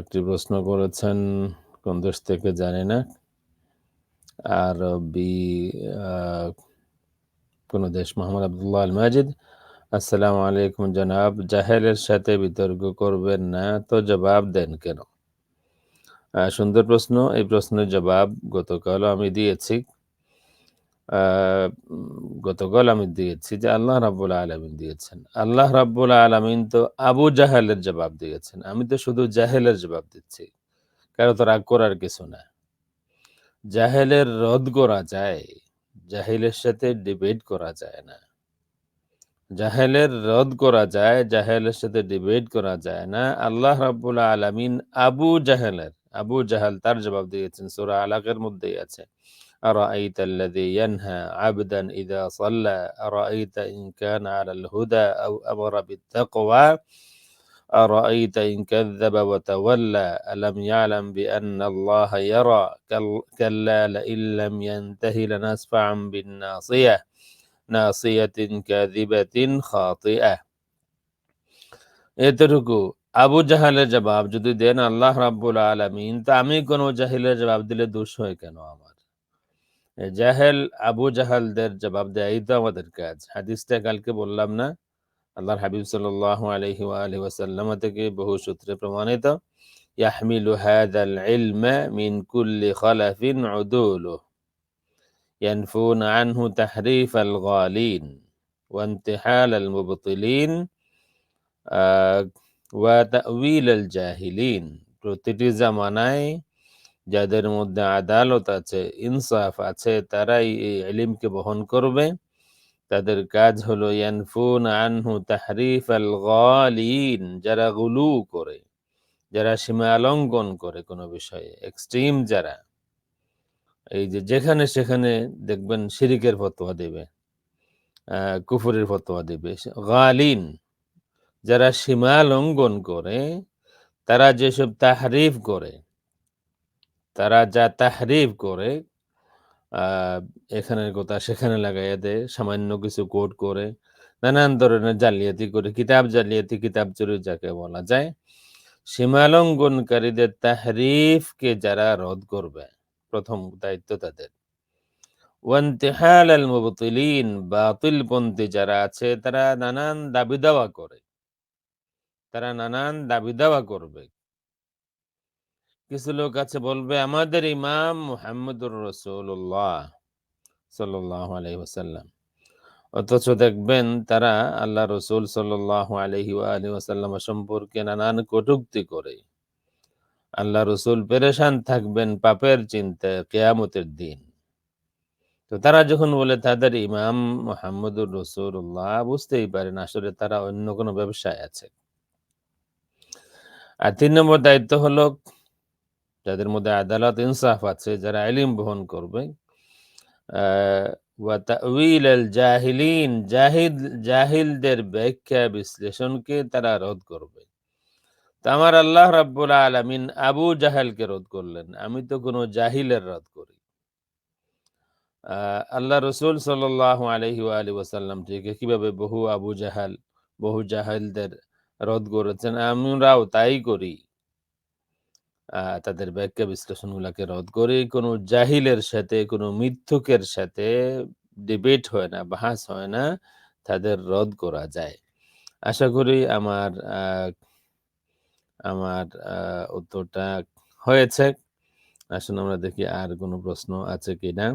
একটি প্রশ্ন করেছেন, কোন দেশ থেকে জানি না। আরবি কোন দেশ মোহাম্মদ আব্দুল্লাহ আল মাজিদ। আসসালামু আলাইকুম জনাব। জাহেলের সাথে বিতর্ক করবেন না, তো জবাব দেন কেন? সুন্দর প্রশ্ন। এই প্রশ্নের জবাব গতকালও আমি দিয়েছি। গতকাল আমি দিয়েছি যে আল্লাহ রাব্বুল আলামিন দিয়েছেন। আল্লাহ রাব্বুল আলামিন তো আবু জাহেলের জবাব দিয়েছেন। আমি তো শুধু জাহেলের জবাব দিচ্ছি। কারও তো রাগ করার কিছু না। জাহেলের রদ করা যায়। জাহিলের সাথে ডিবেট করা যায় না। জাহেলের রদ করা যায়, জাহেলের সাথে ডিবেট করা যায় না। আল্লাহ রাব্বুল আলামিন আবু জাহেলের, আবু জাহেল তার জবাব দিয়েছেন সূরা আলাকের মধ্যেই আছে। أرأيت الذي ينهى عبدا إذا صلى أرأيت إن كان على الهدى أو أمر بالتقوى أرأيت إن كذب وتولى ألم يعلم بأن الله يرى كلا لئن لم ينته لنسفعا بالناصية ناصية كاذبة خاطئة এতটুকু আবু জাহালের জবাব যদি দেন আল্লাহ রাব্বুল আলামিন তা আমি কোন জাহিলের জবাব দিলে দোষ হয় কেন আমার জাহেল আবু জাহালদের জবাব দেয় তো আমাদের কাজ হাদিসটা কালকে বললাম না আল্লাহর হাবিব সাল্লাল্লাহু আলাইহি ওয়া আলিহি ওয়াসাল্লাম থেকে বহু সূত্রে প্রমাণিত ইয়াহমিলু হাযাল ইলমা মিন কুল্লি খালাফিন উদুলু ينفون عنه تحريف الغالين وانتحال المبطلين وتأويل الجاهلين প্রতিটি জামানায় যাদের মধ্যে আদালত আছে, ইনসাফ আছে, তারাই এই এলিমকে বহন করবে। তাদের কাজ হলো ইয়ানফুন আনহু তাহরিফ আল গালিন, যারা গুলু করে, যারা সীমা লঙ্ঘন করে কোনো বিষয়ে, এক্সট্রিম যারা। এই যে যেখানে সেখানে দেখবেন শিরিকের ফতোয়া দেবে কুফুরের ফতোয়া দেবে। গালিন, যারা সীমা লঙ্ঘন করে, তারা যেসব তাহরিফ করে তারা যা তাহরিফ করে এখানের কথা, সেখানে লাগাইয়া দেয়, সামান্য কিছু কোট করে, নানান ধরনের জালিয়াতি করে, কিতাব জালিয়াতি, কিতাব চুরি যাকে বলা যায়। সীমালঙ্ঘনকারীদের তাহরিফকে যারা রদ করবে, প্রথম দায়িত্ব তাদের। আল বাতিলপন্থী যারা আছে, তারা নানান দাবি দাওয়া করে। তারা নানান দাবি দাওয়া করবে। কিছু লোক আছে বলবে, আমাদের ইমাম মুহাম্মদুর রসুল্লাহ সাল্লাহ আলহিহাসাল্লাম অথচ দেখবেন তারা আল্লাহ রসুল সাল্লাহ আলহি আলহি ওয়াসাল্লাম সম্পর্কে নানান কটুক্তি করে। আল্লাহ রসুল পেরেশান থাকবেন পাপের চিন্তা কেয়ামতের দিন। তো তারা যখন বলে, তাদের ইমাম মোহাম্মদুর রসুল্লাহ বুঝতেই পারেন আসলে তারা অন্য কোনো ব্যবসায় আছে। আর তিন নম্বর দায়িত্ব হলো যাদের মধ্যে আদালত ইনসাফ আছে, যারা আলিম বহন করবে জাহিলিন, জাহিদ, জাহিলদের ব্যাখ্যা বিশ্লেষণকে তারা রোধ করবে। আমার আল্লাহ রাব্বুল আলমিন আবু জাহেলকে রোধ করলেন, আমি তো কোনো জাহিলের রদ করি। আল্লাহ রসুল সাল আলহি আলী ওসাল্লাম থেকে কীভাবে বহু আবু জাহাল, বহু জাহেলদের রদ করেছেন, আমরাও তাই করি। তাদের ব্যাখ্যা বিশ্লেষণগুলোকে রদ করে কোনো জাহিলের সাথে, কোনো মিথ্যুকের সাথে ডিবেট হয় না, বাহাস হয় না, তাদের রদ করা যায়। আশা করি আমার আমার উত্তরটা হয়েছে। আসুন আমরা দেখি আর কোনো প্রশ্ন আছে কিনা।